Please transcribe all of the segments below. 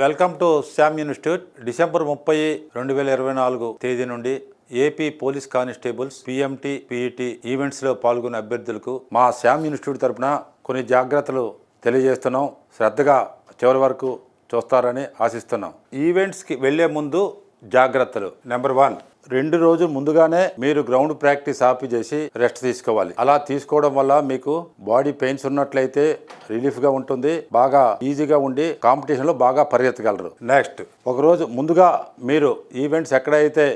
Welcome to Sam institute. December ముప్పై రెండు వేల ఇరవై నాలుగు తేదీ నుండి AP police constables PMT PET ఈవెంట్స్లో పాల్గొనే అభ్యర్థులకు మా శామ్ ఇన్స్టిట్యూట్ తరపున కొన్ని జాగ్రత్తలు తెలియజేస్తున్నాం. శ్రద్ధగా చివరి వరకు చూస్తారని ఆశిస్తున్నాం. ఈవెంట్స్కి వెళ్ళే ముందు జాగ్రత్తలు. నెంబర్ వన్ రెండు రోజులు ముందుగానే మీరు గ్రౌండ్ ప్రాక్టీస్ ఆపి చేసి రెస్ట్ తీసుకోవాలి. అలా తీసుకోవడం వల్ల మీకు బాడీ పెయిన్స్ ఉన్నట్లయితే రిలీఫ్గా ఉంటుంది బాగా ఈజీగా ఉండి కాంపిటీషన్లో బాగా పరిగెత్తగలరు. నెక్స్ట్ ఒకరోజు ముందుగా మీరు ఈవెంట్స్ ఎక్కడైతే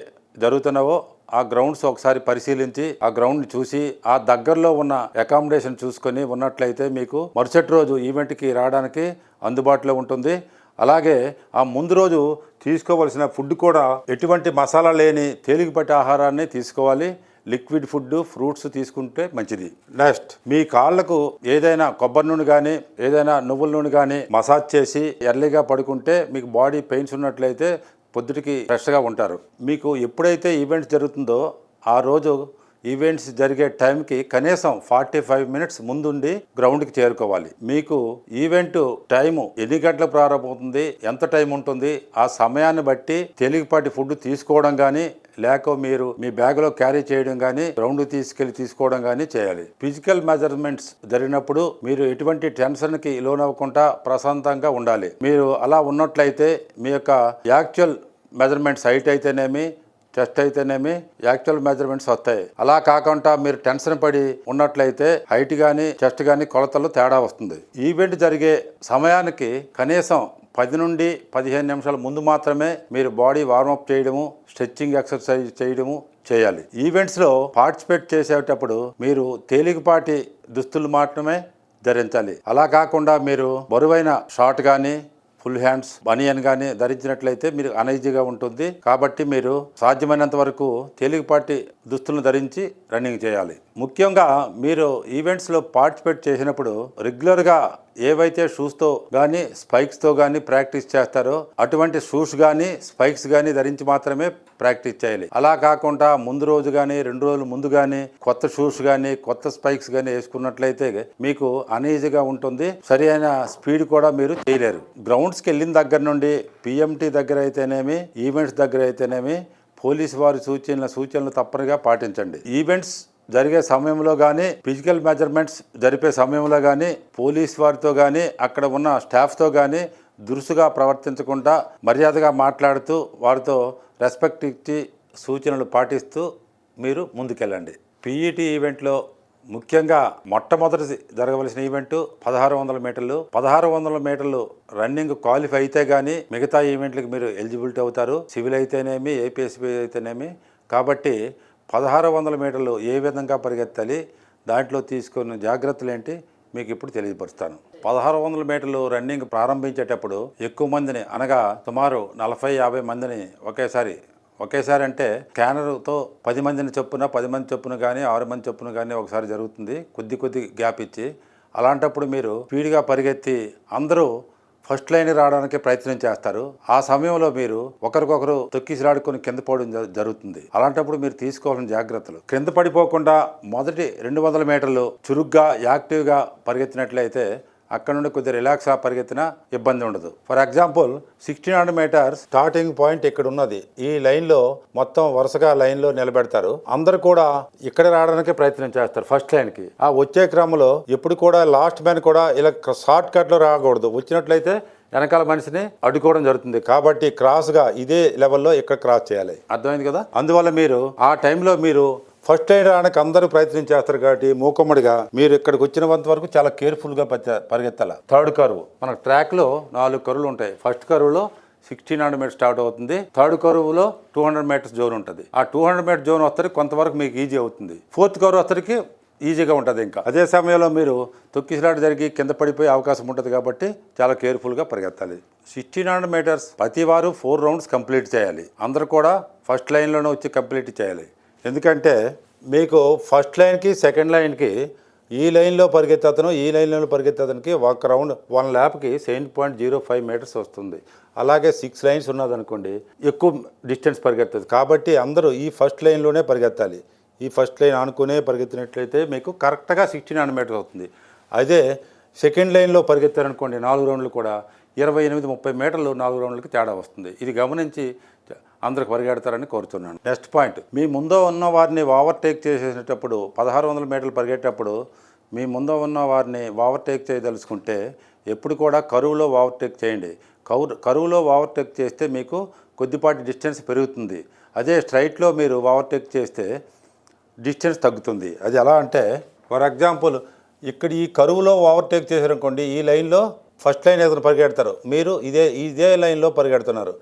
జరుగుతున్నావో ఆ గ్రౌండ్స్ ఒకసారి పరిశీలించి ఆ గ్రౌండ్ చూసి ఆ దగ్గరలో ఉన్న అకామిడేషన్ చూసుకొని ఉన్నట్లయితే మీకు మరుసటి రోజు ఈవెంట్కి రావడానికి అందుబాటులో ఉంటుంది. అలాగే ఆ ముందు రోజు తీసుకోవలసిన ఫుడ్ కూడా ఎటువంటి మసాలా లేని తేలికపాటి ఆహారాన్ని తీసుకోవాలి. లిక్విడ్ ఫుడ్ ఫ్రూట్స్ తీసుకుంటే మంచిది. నెక్స్ట్ మీ కాళ్ళకు ఏదైనా కొబ్బరి నూనె కానీ ఏదైనా నువ్వుల నూనె కానీ మసాజ్ చేసి ఎర్లీగా పడుకుంటే మీకు బాడీ పెయిన్స్ ఉన్నట్లయితే పొద్దుటికి ఫ్రెష్గా ఉంటారు. మీకు ఎప్పుడైతే ఈవెంట్ జరుగుతుందో ఆ రోజు ఈవెంట్స్ జరిగే టైంకి కనీసం ఫార్టీ ఫైవ్ మినిట్స్ ముందుండి గ్రౌండ్కి చేరుకోవాలి. మీకు ఈవెంట్ టైము ఎన్ని గంటలకు ప్రారంభమవుతుంది ఎంత టైం ఉంటుంది ఆ సమయాన్ని బట్టి తేలికపాటి ఫుడ్ తీసుకోవడం కానీ లేక మీరు మీ బ్యాగ్లో క్యారీ చేయడం కానీ గ్రౌండ్ తీసుకెళ్ళి తీసుకోవడం కానీ చేయాలి. ఫిజికల్ మెజర్మెంట్స్ జరిగినప్పుడు మీరు ఎటువంటి టెన్షన్కి లోనవ్వకుండా ప్రశాంతంగా ఉండాలి. మీరు అలా ఉన్నట్లయితే మీ యొక్క యాక్చువల్ మెజర్మెంట్స్ హైట్ అయితేనేమి టెస్ట్ అయితేనేమి యాక్చువల్ మెజర్మెంట్స్ వస్తాయి. అలా కాకుండా మీరు టెన్షన్ పడి ఉన్నట్లయితే హైట్ కానీ చెస్ట్ కానీ కొలతలు తేడా వస్తుంది. ఈవెంట్ జరిగే సమయానికి కనీసం పది నుండి పదిహేను నిమిషాల ముందు మాత్రమే మీరు బాడీ వార్మప్ చేయడము స్ట్రెచ్చింగ్ ఎక్సర్సైజ్ చేయడము చేయాలి. ఈవెంట్స్లో పార్టిసిపేట్ చేసేటప్పుడు మీరు తేలికపాటి దుస్తులు మాత్రమే ధరించాలి. అలా కాకుండా మీరు బరువైన షార్ట్ కానీ ఫుల్ హ్యాండ్స్ బనియన్ కానీ ధరించినట్లయితే మీరు అనైజీగా ఉంటుంది. కాబట్టి మీరు సాధ్యమైనంత వరకు తేలికపాటి దుస్తులను ధరించి రన్నింగ్ చేయాలి. ముఖ్యంగా మీరు ఈవెంట్స్లో పార్టిసిపేట్ చేసినప్పుడు రెగ్యులర్గా ఏవైతే షూస్తో కానీ స్పైక్స్తో కానీ ప్రాక్టీస్ చేస్తారో అటువంటి షూస్ కానీ స్పైక్స్ కానీ ధరించి మాత్రమే ప్రాక్టీస్ చేయాలి. అలా కాకుండా ముందు రోజు కానీ రెండు రోజులు ముందు కానీ కొత్త షూస్ కానీ కొత్త స్పైక్స్ కానీ వేసుకున్నట్లయితే మీకు అనీజీగా ఉంటుంది. సరి అయిన స్పీడ్ కూడా మీరు చేయలేరు. గ్రౌండ్స్కి వెళ్ళిన దగ్గర నుండి పిఎంటీ దగ్గర అయితేనేమి ఈవెంట్స్ దగ్గర అయితేనేమి పోలీసు వారి సూచనల సూచనలు తప్పనిగా పాటించండి. ఈవెంట్స్ జరిగే సమయంలో కానీ ఫిజికల్ మెజర్మెంట్స్ జరిపే సమయంలో కానీ పోలీస్ వారితో కానీ అక్కడ ఉన్న స్టాఫ్తో కానీ దురుసుగా ప్రవర్తించకుండా మర్యాదగా మాట్లాడుతూ వారితో రెస్పెక్ట్ ఇచ్చి సూచనలు పాటిస్తూ మీరు ముందుకెళ్ళండి. పీఈటీ ఈవెంట్లో ముఖ్యంగా మొట్టమొదటి జరగవలసిన ఈవెంట్ పదహారు వందల మీటర్లు. పదహారు వందల మీటర్లు రన్నింగ్ క్వాలిఫై అయితే కానీ మిగతా ఈవెంట్లకు మీరు ఎలిజిబిలిటీ అవుతారు. సివిల్ అయితేనేమి ఏపీఎస్పీ అయితేనేమి. కాబట్టి పదహారు వందల మీటర్లు ఏ విధంగా పరిగెత్తాలి దాంట్లో తీసుకున్న జాగ్రత్తలు ఏంటి మీకు ఇప్పుడు తెలియపరుస్తాను. పదహారు వందల మీటర్లు రన్నింగ్ ప్రారంభించేటప్పుడు ఎక్కువ మందిని అనగా సుమారు నలభై యాభై మందిని ఒకేసారి ఒకేసారి అంటే స్కానర్తో పది మందిని చొప్పున పది మంది చొప్పున కానీ ఆరు మంది చొప్పున కానీ ఒకసారి జరుగుతుంది. కొద్ది కొద్ది గ్యాప్ ఇచ్చి అలాంటప్పుడు మీరు స్పీడ్గా పరిగెత్తి అందరూ ఫస్ట్ లైన్ రావడానికి ప్రయత్నం చేస్తారు. ఆ సమయంలో మీరు ఒకరికొకరు తొక్కిసిరాడుకొని కింద పడడం జ- జరుగుతుంది. అలాంటప్పుడు మీరు తీసుకోవాల్సిన జాగ్రత్తలు. కింద పడిపోకుండా మొదటి రెండు వందల మీటర్లు చురుగ్గా యాక్టివ్గా పరిగెత్తినట్లయితే అక్కడ నుండి కొద్దిగా రిలాక్స్గా పరిగెత్తినా ఇబ్బంది ఉండదు. For example sixteen hundred meters starting point ఇక్కడ ఉన్నది. ఈ లైన్లో మొత్తం వరుసగా లైన్లో నిలబెడతారు. అందరు కూడా ఇక్కడ రావడానికి ప్రయత్నం చేస్తారు ఫస్ట్ లైన్కి ఆ వచ్చే క్రమంలో ఎప్పుడు కూడా లాస్ట్ మ్యాన్ కూడా ఇలా షార్ట్ కట్లో రాకూడదు. వచ్చినట్లయితే వెనకాల మనిషిని అడ్డుకోవడం జరుగుతుంది. కాబట్టి క్రాస్గా ఇదే లెవెల్లో ఇక్కడ క్రాస్ చేయాలి. అర్థమైంది కదా? అందువల్ల మీరు ఆ టైంలో మీరు ఫస్ట్ లైన్ రావడానికి అందరూ ప్రయత్నం చేస్తారు కాబట్టి మూకమ్మడిగా మీరు ఇక్కడికి వచ్చినంత వరకు చాలా కేర్ఫుల్గా పరిగెత్తాలి. థర్డ్ కరువు. మన ట్రాక్లో నాలుగు కరువులు ఉంటాయి. ఫస్ట్ కరువులో సిక్స్టీన్ హండ్రెడ్ మీటర్ స్టార్ట్ అవుతుంది. థర్డ్ కరువులో టూ హండ్రెడ్ మీటర్స్ జోన్ ఉంటుంది. ఆ టూ హండ్రెడ్ మీటర్ జోన్ వస్తే కొంతవరకు మీకు ఈజీ అవుతుంది. ఫోర్త్ కరువు వస్తరికి ఈజీగా ఉంటుంది ఇంకా. అదే సమయంలో మీరు తొక్కిసలాట జరిగి కింద పడిపోయే అవకాశం ఉంటుంది కాబట్టి చాలా కేర్ఫుల్గా పరిగెత్తాలి. సిక్స్టీన్ హండ్రెడ్ మీటర్స్ ప్రతి వారు ఫోర్ రౌండ్స్ కంప్లీట్ చేయాలి. అందరూ కూడా ఫస్ట్ లైన్లోనే వచ్చి కంప్లీట్ చేయాలి. ఎందుకంటే మీకు ఫస్ట్ లైన్కి సెకండ్ లైన్కి ఈ లైన్లో పరిగెత్తే అతను ఈ లైన్లో పరిగెత్తతనికి ఒక round one ల్యాప్కి seven point zero five meters వస్తుంది. అలాగే సిక్స్ లైన్స్ ఉన్నదనుకోండి ఎక్కువ డిస్టెన్స్ పరిగెత్తదు. కాబట్టి అందరూ ఈ ఫస్ట్ లైన్లోనే పరిగెత్తాలి. ఈ ఫస్ట్ లైన్ ఆనుకునే పరిగెత్తినట్లయితే మీకు కరెక్ట్గా సిక్స్టీన్ హండ్రెడ్ మీటర్స్ అవుతుంది. అదే సెకండ్ లైన్లో పరిగెత్తారనుకోండి నాలుగు రౌండ్లు కూడా ఇరవై ఎనిమిది ముప్పై మీటర్లు నాలుగు రౌండ్లకి తేడా వస్తుంది. ఇది గమనించి అందరికి పరిగెడతారని కోరుతున్నాను. నెక్స్ట్ పాయింట్ మీ ముందు ఉన్న వారిని ఓవర్టేక్ చేసేటప్పుడు పదహారు వందల మీటర్లు పరిగెట్టేటప్పుడు మీ ముందు ఉన్న వారిని ఓవర్టేక్ చేయదలుచుకుంటే ఎప్పుడు కూడా కరువులో ఓవర్టేక్ చేయండి. కౌ కరువులో ఓవర్టేక్ చేస్తే మీకు కొద్దిపాటి డిస్టెన్స్ పెరుగుతుంది. అదే స్ట్రైట్లో మీరు ఓవర్టేక్ చేస్తే డిస్టెన్స్ తగ్గుతుంది. అది ఎలా అంటే ఫర్ ఎగ్జాంపుల్ ఇక్కడ ఈ కరువులో ఓవర్టేక్ చేశారనుకోండి ఈ లైన్లో ఫస్ట్ లైన్ ఏదైనా పరిగెడతారు. మీరు ఇదే ఇదే లైన్లో పరిగెడుతున్నారు.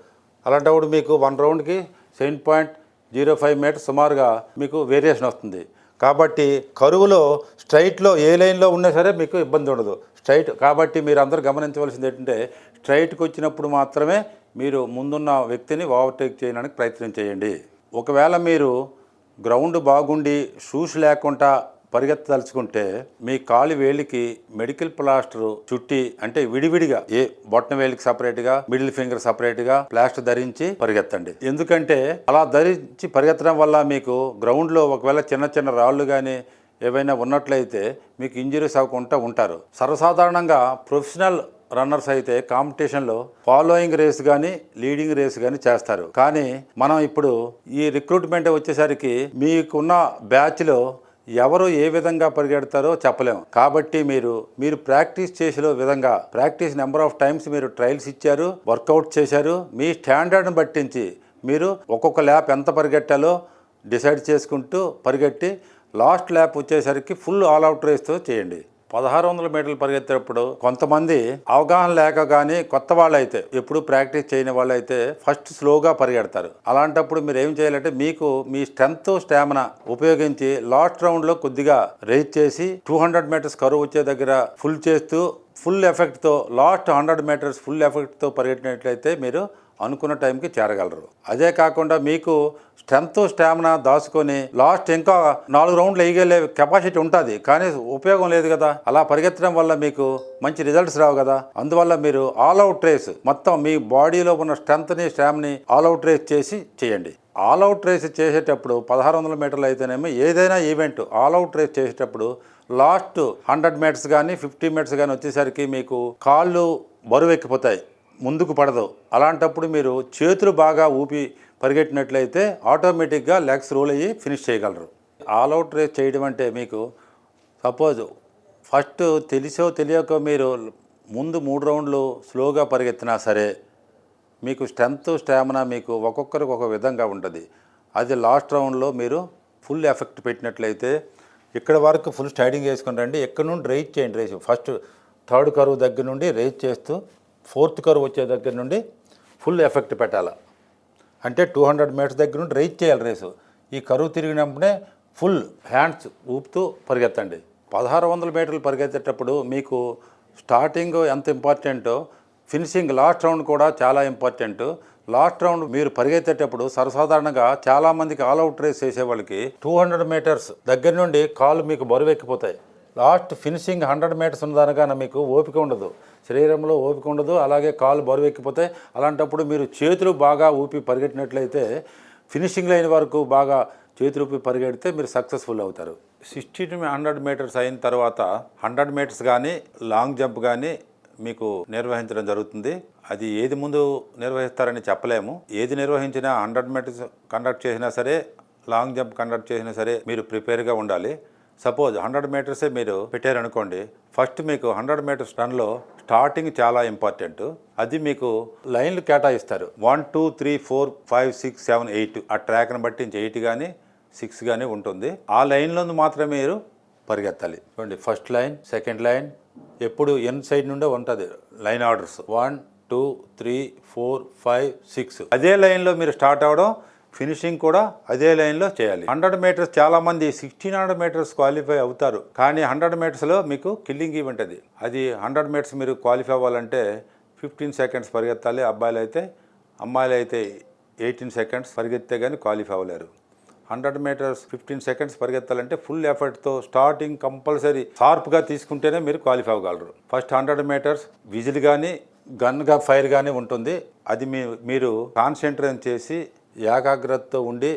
అలాంటప్పుడు మీకు one రౌండ్కి seven point zero five meter సుమారుగా మీకు వేరియేషన్ వస్తుంది. కాబట్టి కరువులో స్ట్రైట్లో ఏ లైన్లో ఉన్నా సరే మీకు ఇబ్బంది ఉండదు. స్ట్రైట్ కాబట్టి మీరు అందరూ గమనించవలసింది ఏంటంటే స్ట్రైట్కి వచ్చినప్పుడు మాత్రమే మీరు ముందున్న వ్యక్తిని ఓవర్టేక్ చేయడానికి ప్రయత్నం చేయండి. ఒకవేళ మీరు గ్రౌండ్ బాగుండి షూస్ లేకుండా పరిగెత్తదలుచుకుంటే మీ కాలి వేలికి మెడికల్ ప్లాస్టర్ చుట్టి అంటే విడివిడిగా ఏ బొట్టన వేలికి సపరేట్గా మిడిల్ ఫింగర్ సపరేట్గా ప్లాస్టర్ ధరించి పరిగెత్తండి. ఎందుకంటే అలా ధరించి పరిగెత్తడం వల్ల మీకు గ్రౌండ్లో ఒకవేళ చిన్న చిన్న రాళ్ళు కానీ ఏవైనా ఉన్నట్లయితే మీకు ఇంజరీస్ అవ్వకుండా ఉంటారు. సర్వసాధారణంగా ప్రొఫెషనల్ రన్నర్స్ అయితే కాంపిటీషన్లో ఫాలోయింగ్ రేస్ కానీ లీడింగ్ రేస్ కానీ చేస్తారు. కానీ మనం ఇప్పుడు ఈ రిక్రూట్మెంట్ వచ్చేసరికి మీకున్న బ్యాచ్లో ఎవరు ఏ విధంగా పరిగెడతారో చెప్పలేము కాబట్టి మీరు మీరు ప్రాక్టీస్ చేసిన విధంగా ప్రాక్టీస్ నెంబర్ ఆఫ్ టైమ్స్ మీరు ట్రయల్స్ ఇచ్చారు వర్కౌట్ చేశారు మీ స్టాండర్డ్ని బట్టించి మీరు ఒక్కొక్క ల్యాప్ ఎంత పరిగెట్టాలో డిసైడ్ చేసుకుంటూ పరిగెట్టి లాస్ట్ ల్యాప్ వచ్చేసరికి ఫుల్ ఆల్ అవుట్ రేస్తో చేయండి. పదహారు వందల మీటర్లు పరిగెత్తేటప్పుడు కొంతమంది అవగాహన లేక కానీ కొత్త వాళ్ళు అయితే ఎప్పుడు ప్రాక్టీస్ చేయని వాళ్ళు అయితే ఫస్ట్ స్లోగా పరిగెడతారు. అలాంటప్పుడు మీరు ఏం చేయాలంటే మీకు మీ స్ట్రెంత్ స్టామినా ఉపయోగించి లాస్ట్ రౌండ్లో కొద్దిగా రేజ్ చేసి టూ హండ్రెడ్ మీటర్స్ కరువు వచ్చే దగ్గర ఫుల్ చేస్తూ ఫుల్ ఎఫెక్ట్తో లాస్ట్ హండ్రెడ్ మీటర్స్ ఫుల్ ఎఫెక్ట్తో పరిగెట్టినట్లయితే మీరు అనుకున్న టైంకి చేరగలరు. అదే కాకుండా మీకు స్ట్రెంత్ స్టామినా దాచుకొని లాస్ట్ ఇంకా నాలుగు రౌండ్లు వేయగలే కెపాసిటీ ఉంటుంది. కానీ ఉపయోగం లేదు కదా. అలా పరిగెత్తడం వల్ల మీకు మంచి రిజల్ట్స్ రావు కదా. అందువల్ల మీరు ఆల్ అవుట్ రేస్ మొత్తం మీ బాడీలో ఉన్న స్ట్రెంత్ని స్టామిని ఆల్ అవుట్ రేస్ చేసి చేయండి. ఆల్ అవుట్ రేస్ చేసేటప్పుడు పదహారు వందల మీటర్లు అయితేనేమో ఏదైనా ఈవెంట్ ఆల్ అవుట్ రేస్ చేసేటప్పుడు లాస్ట్ హండ్రెడ్ మీటర్స్ కానీ ఫిఫ్టీ మీటర్స్ కానీ వచ్చేసరికి మీకు కాళ్ళు బరువు ఎక్కిపోతాయి. ముందుకు పడదు. అలాంటప్పుడు మీరు చేతులు బాగా ఊపి పరిగెట్టినట్లయితే ఆటోమేటిక్గా లెగ్స్ రోల్ అయ్యి ఫినిష్ చేయగలరు. ఆల్ అవుట్ రేస్ చేయడం అంటే మీకు సపోజ్ ఫస్ట్ తెలిసో తెలియక మీరు ముందు మూడు రౌండ్లు స్లోగా పరిగెత్తినా సరే మీకు స్ట్రెంత్ స్టామినా మీకు ఒక్కొక్కరికి ఒక విధంగా ఉంటుంది. అది లాస్ట్ రౌండ్లో మీరు ఫుల్ ఎఫెక్ట్ పెట్టినట్లయితే ఇక్కడ వరకు ఫుల్ స్టైడింగ్ వేసుకుని రండి. ఎక్కడ నుండి రైజ్ చేయండి రేస్. ఫస్ట్ థర్డ్ కరువు దగ్గర నుండి రేజ్ చేస్తూ ఫోర్త్ కరువు వచ్చే దగ్గర నుండి ఫుల్ ఎఫెక్ట్ పెట్టాలి. అంటే టూ హండ్రెడ్ మీటర్స్ దగ్గర నుండి రైజ్ చేయాలి రేసు. ఈ కరువు తిరిగినప్పుడే ఫుల్ హ్యాండ్స్ ఊపుతూ పరిగెత్తండి. పదహారు వందల మీటర్లు పరిగెత్తేటప్పుడు మీకు స్టార్టింగ్ ఎంత ఇంపార్టెంటో ఫినిషింగ్ లాస్ట్ రౌండ్ కూడా చాలా ఇంపార్టెంట్. లాస్ట్ రౌండ్ మీరు పరిగెత్తేటప్పుడు సర్వసాధారణంగా చాలామందికి ఆల్ అవుట్ రేస్ చేసే వాళ్ళకి టూ హండ్రెడ్ మీటర్స్ దగ్గర నుండి కాళ్ళు మీకు బరువెక్కిపోతాయి లాస్ట్ ఫినిషింగ్ హండ్రెడ్ మీటర్స్ ఉన్నదానికన్నా మీకు ఓపిక ఉండదు. శరీరంలో ఓపిక ఉండదు అలాగే కాలు బరువు అలాంటప్పుడు మీరు చేతులు బాగా ఊపి పరిగెట్టినట్లయితే ఫినిషింగ్ లైన్ వరకు బాగా చేతులు ఊపి పరిగెడితే మీరు సక్సెస్ఫుల్ అవుతారు. సిక్స్టీన్ హండ్రెడ్ మీటర్స్ అయిన తర్వాత హండ్రెడ్ మీటర్స్ కానీ లాంగ్ జంప్ కానీ మీకు నిర్వహించడం జరుగుతుంది. అది ఏది ముందు నిర్వహిస్తారని చెప్పలేము. ఏది నిర్వహించినా హండ్రెడ్ మీటర్స్ కండక్ట్ చేసినా సరే లాంగ్ జంప్ కండక్ట్ చేసినా సరే మీరు ప్రిపేర్గా ఉండాలి. సపోజ్ హండ్రెడ్ మీటర్సే మీరు పెట్టారనుకోండి ఫస్ట్ మీకు హండ్రెడ్ మీటర్స్ రన్లో స్టార్టింగ్ చాలా ఇంపార్టెంట్. అది మీకు లైన్లు కేటాయిస్తారు. One two three four five six seven eight. ఆ ట్రాక్ని బట్టి ఎయిట్ కానీ సిక్స్ కానీ ఉంటుంది. ఆ లైన్లో మాత్రమే మీరు పరిగెత్తాలి. చూడండి ఫస్ట్ లైన్ సెకండ్ లైన్ ఎప్పుడు ఎన్ సైడ్ నుండే ఉంటుంది line orders. One two three four five six. అదే లైన్లో మీరు స్టార్ట్ అవ్వడం ఫినిషింగ్ కూడా అదే లైన్లో చేయాలి. హండ్రెడ్ మీటర్స్ చాలా మంది సిక్స్టీన్ హండ్రెడ్ మీటర్స్ క్వాలిఫై అవుతారు. కానీ హండ్రెడ్ మీటర్స్లో మీకు కిల్లింగ్ ఈవెంట్ అది. అది హండ్రెడ్ మీటర్స్ మీరు క్వాలిఫై అవ్వాలంటే ఫిఫ్టీన్ సెకండ్స్ పరిగెత్తాలి. అబ్బాయిలు అయితే అమ్మాయిలు అయితే ఎయిటీన్ సెకండ్స్ పరిగెత్తే కానీ క్వాలిఫై అవ్వలేరు. హండ్రెడ్ మీటర్స్ ఫిఫ్టీన్ సెకండ్స్ పరిగెత్తాలంటే ఫుల్ ఎఫర్ట్తో స్టార్టింగ్ కంపల్సరీ షార్ప్గా తీసుకుంటేనే మీరు క్వాలిఫై అవ్వగలరు. ఫస్ట్ హండ్రెడ్ మీటర్స్ విజిల్ కానీ గన్గా ఫైర్ కానీ ఉంటుంది. అది మీ మీరు కాన్సన్ట్రేషన్ చేసి ఏకాగ్రతతో ఉండి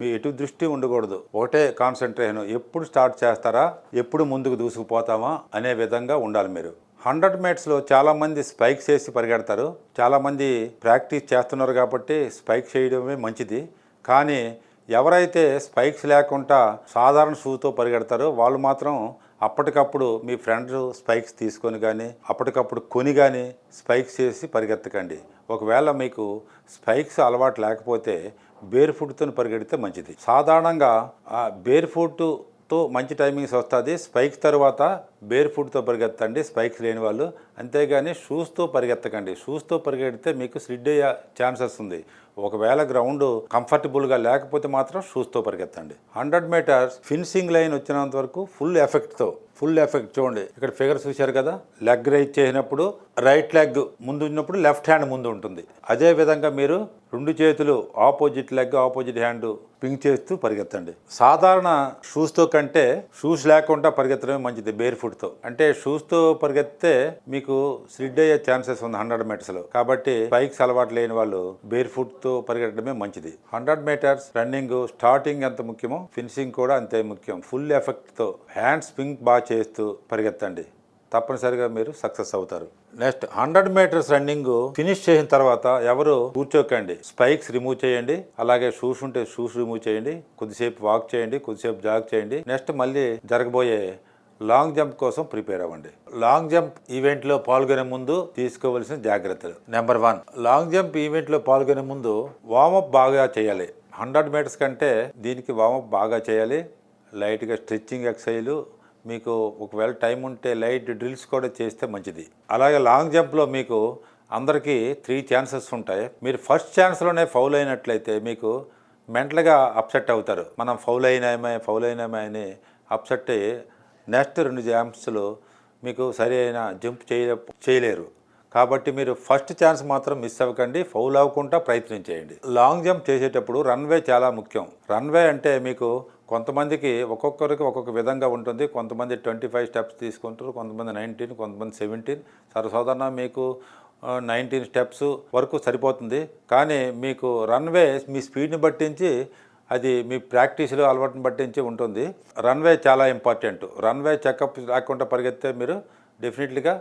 మీ ఎటు దృష్టి ఉండకూడదు. ఒకటే కాన్సన్ట్రేషన్ ఎప్పుడు స్టార్ట్ చేస్తారా ఎప్పుడు ముందుకు దూసుకుపోతామా అనే విధంగా ఉండాలి మీరు. హండ్రెడ్ మీటర్స్లో చాలామంది స్పైక్స్ వేసి పరిగెడతారు. చాలామంది ప్రాక్టీస్ చేస్తున్నారు కాబట్టి స్పైక్ చేయడమే మంచిది. కానీ ఎవరైతే స్పైక్స్ లేకుండా సాధారణ షూతో పరిగెడతారో వాళ్ళు మాత్రం అప్పటికప్పుడు మీ ఫ్రెండ్స్ స్పైక్స్ తీసుకొని కానీ అప్పటికప్పుడు కొని కానీ స్పైక్స్ చేసి పరిగెత్తకండి. ఒకవేళ మీకు స్పైక్స్ అలవాటు లేకపోతే బేర్ ఫుడ్తో పరిగెడితే మంచిది. సాధారణంగా ఆ బేర్ తో మంచి టైమింగ్స్ వస్తుంది. స్పైక్స్ తర్వాత బేర్ ఫుడ్తో పరిగెత్తండి. స్పైక్స్ లేని వాళ్ళు. అంతేగాని షూస్తో పరిగెత్తకండి. షూస్తో పరిగెడితే మీకు స్లిడ్ అయ్యే ఛాన్సెస్ ఉంది. ఒకవేళ గ్రౌండ్ కంఫర్టబుల్గా లేకపోతే మాత్రం షూస్తో పరిగెత్తండి. హండ్రెడ్ మీటర్స్ ఫినిషింగ్ లైన్ వచ్చినంత వరకు ఫుల్ ఎఫెక్ట్తో ఫుల్ ఎఫెక్ట్ చూడండి. ఇక్కడ ఫిగర్ చూశారు కదా? లెగ్ రైజ్ చేసినప్పుడు రైట్ లెగ్ ముందు ఉన్నప్పుడు లెఫ్ట్ హ్యాండ్ ముందు ఉంటుంది. అదే విధంగా మీరు రెండు చేతులు ఆపోజిట్ లెగ్ ఆపోజిట్ హ్యాండ్ పింక్ చేస్తూ పరిగెత్తండి. సాధారణ షూస్తో కంటే షూస్ లేకుండా పరిగెత్తడమే మంచిది బేర్ ఫుట్తో అంటే షూస్తో పరిగెత్తే మీకు స్లిడ్ అయ్యే ఛాన్సెస్ ఉంది హండ్రెడ్ మీటర్స్లో కాబట్టి బైక్స్ అలవాటు లేని వాళ్ళు బేర్ ఫుట్తో పరిగెత్తడమే మంచిది. హండ్రెడ్ మీటర్స్ రన్నింగ్ స్టార్టింగ్ ఎంత ముఖ్యమో ఫినిషింగ్ కూడా అంతే ముఖ్యం. ఫుల్ ఎఫెక్ట్తో హ్యాండ్స్ పింక్ బాగా చేస్తూ పరిగెత్తండి. తప్పనిసరిగా మీరు సక్సెస్ అవుతారు. Next hundred meters running finish చేసిన తర్వాత ఎవరు కూర్చోకండి. స్పైక్స్ రిమూవ్ చేయండి. అలాగే షూస్ ఉంటే షూస్ రిమూవ్ చేయండి. కొద్దిసేపు వాక్ చేయండి. కొద్దిసేపు జాగ్ చేయండి. నెక్స్ట్ మళ్ళీ జరగబోయే లాంగ్ జంప్ కోసం ప్రిపేర్ అవ్వండి. లాంగ్ జంప్ ఈవెంట్లో పాల్గొనే ముందు తీసుకోవలసిన జాగ్రత్తలు. నెంబర్ వన్ లాంగ్ జంప్ ఈవెంట్లో పాల్గొనే ముందు వార్మప్ బాగా చేయాలి. హండ్రెడ్ మీటర్స్ కంటే దీనికి వార్మప్ బాగా చేయాలి. లైట్గా స్ట్రెచ్చింగ్ ఎక్సైజులు మీకు ఒకవేళ టైం ఉంటే లైట్ డ్రిల్స్ కూడా చేస్తే మంచిది. అలాగే లాంగ్ జంప్లో మీకు అందరికీ త్రీ ఛాన్సెస్ ఉంటాయి. మీరు ఫస్ట్ ఛాన్స్లోనే ఫౌల్ అయినట్లయితే మీకు మెంటల్గా అప్సెట్ అవుతారు. మనం ఫౌల్ అయినామే ఫౌల్ అయినామే అని అప్సెట్ అయ్యి నెక్స్ట్ రెండు ఛాన్స్లు మీకు సరి అయిన జంప్ చేయ చేయలేరు. కాబట్టి మీరు ఫస్ట్ ఛాన్స్ మాత్రం మిస్ అవ్వకండి. ఫౌల్ అవ్వకుండా ప్రయత్నం చేయండి. లాంగ్ జంప్ చేసేటప్పుడు రన్వే చాలా ముఖ్యం. రన్వే అంటే మీకు కొంతమందికి ఒక్కొక్కరికి ఒక్కొక్క విధంగా ఉంటుంది. కొంతమంది ట్వంటీ ఫైవ్ స్టెప్స్ తీసుకుంటారు. కొంతమంది నైన్టీన్ కొంతమంది సెవెంటీన్. సర్వసాధారణ మీకు నైన్టీన్ స్టెప్స్ వరకు సరిపోతుంది. కానీ మీకు రన్వే మీ స్పీడ్ని బట్టించి అది మీ ప్రాక్టీస్లో అలవాటుని బట్టించి ఉంటుంది. రన్వే చాలా ఇంపార్టెంట్. రన్వే చెకప్ లేకుండా పరిగెత్తే మీరు డెఫినెట్లీగా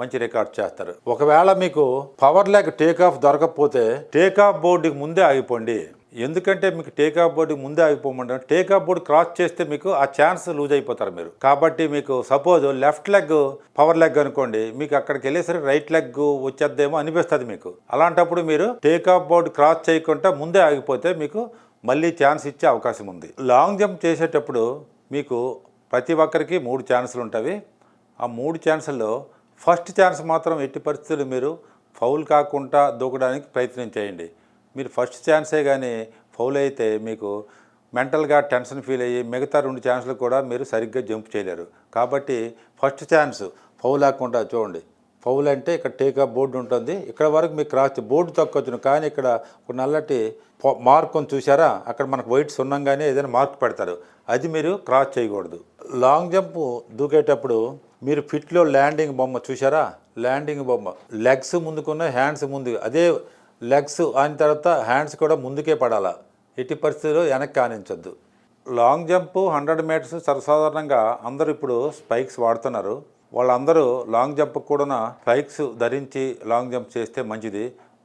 మంచి రికార్డ్ చేస్తారు. ఒకవేళ మీకు పవర్ లేక టేక్ ఆఫ్ దొరకకపోతే టేక్ ఆఫ్ బోర్డుకి ముందే ఆగిపోండి. ఎందుకంటే మీకు టేక్ ఆఫ్ బోర్డు ముందే ఆగిపోమంటారు టేక్ ఆఫ్ బోర్డు క్రాస్ చేస్తే మీకు ఆ ఛాన్స్ లూజ్ అయిపోతారు మీరు. కాబట్టి మీకు suppose left leg power leg అనుకోండి మీకు అక్కడికి వెళ్ళేసరికి రైట్ లెగ్ వచ్చేద్దేమో అనిపిస్తుంది మీకు. అలాంటప్పుడు మీరు టేక్ ఆఫ్ బోర్డు క్రాస్ చేయకుండా ముందే ఆగిపోతే మీకు మళ్ళీ ఛాన్స్ ఇచ్చే అవకాశం ఉంది. లాంగ్ జంప్ చేసేటప్పుడు మీకు ప్రతి ఒక్కరికి మూడు ఛాన్సులు ఉంటాయి. ఆ మూడు ఛాన్సుల్లో ఫస్ట్ ఛాన్స్ మాత్రం ఎట్టి పరిస్థితులు మీరు ఫౌల్ కాకుండా దూకడానికి ప్రయత్నం చేయండి. మీరు ఫస్ట్ ఛాన్సే కానీ ఫౌల్ అయితే మీకు మెంటల్గా టెన్షన్ ఫీల్ అయ్యి మిగతా రెండు ఛాన్సులు కూడా మీరు సరిగ్గా జంప్ చేయలేరు. కాబట్టి ఫస్ట్ ఛాన్స్ ఫౌల్ లేకుండా చూడండి. ఫౌల్ అంటే ఇక్కడ టేకప్ బోర్డు ఉంటుంది. ఇక్కడ వరకు మీకు క్రాస్ బోర్డు తక్కువచ్చును కానీ ఇక్కడ ఒక నల్లటి మార్క్ అని చూసారా అక్కడ మనకు వైట్ సున్నంగానే ఏదైనా మార్క్ పెడతారు. అది మీరు క్రాస్ చేయకూడదు. లాంగ్ జంప్ దూకేటప్పుడు మీరు ఫిట్లో ల్యాండింగ్ బొమ్మ చూసారా ల్యాండింగ్ బొమ్మ. లెగ్స్ ముందుకున్న హ్యాండ్స్ ముందు అదే లెగ్స్ అయిన తర్వాత హ్యాండ్స్ కూడా ముందుకే పడాలా. ఎట్టి పరిస్థితిలో వెనక్కి కానించొద్దు లాంగ్ జంప్ హండ్రెడ్ మీటర్స్ సర్వసాధారణంగా అందరూ ఇప్పుడు స్పైక్స్ వాడుతున్నారు. వాళ్ళందరూ లాంగ్ జంప్ కూడా స్పైక్స్ ధరించి లాంగ్ జంప్ చేస్తే మంచిది.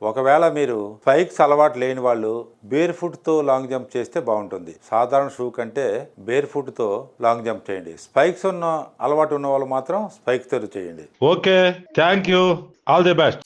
ఒకవేళ మీరు స్పైక్స్ అలవాటు లేని వాళ్ళు బేర్ ఫుట్తో లాంగ్ జంప్ చేస్తే బాగుంటుంది. సాధారణ షూ కంటే బేర్ ఫుట్తో లాంగ్ జంప్ చేయండి. స్పైక్స్ ఉన్న అలవాటు ఉన్న వాళ్ళు మాత్రం స్పైక్తో చేయండి. Okay thank you. All the best.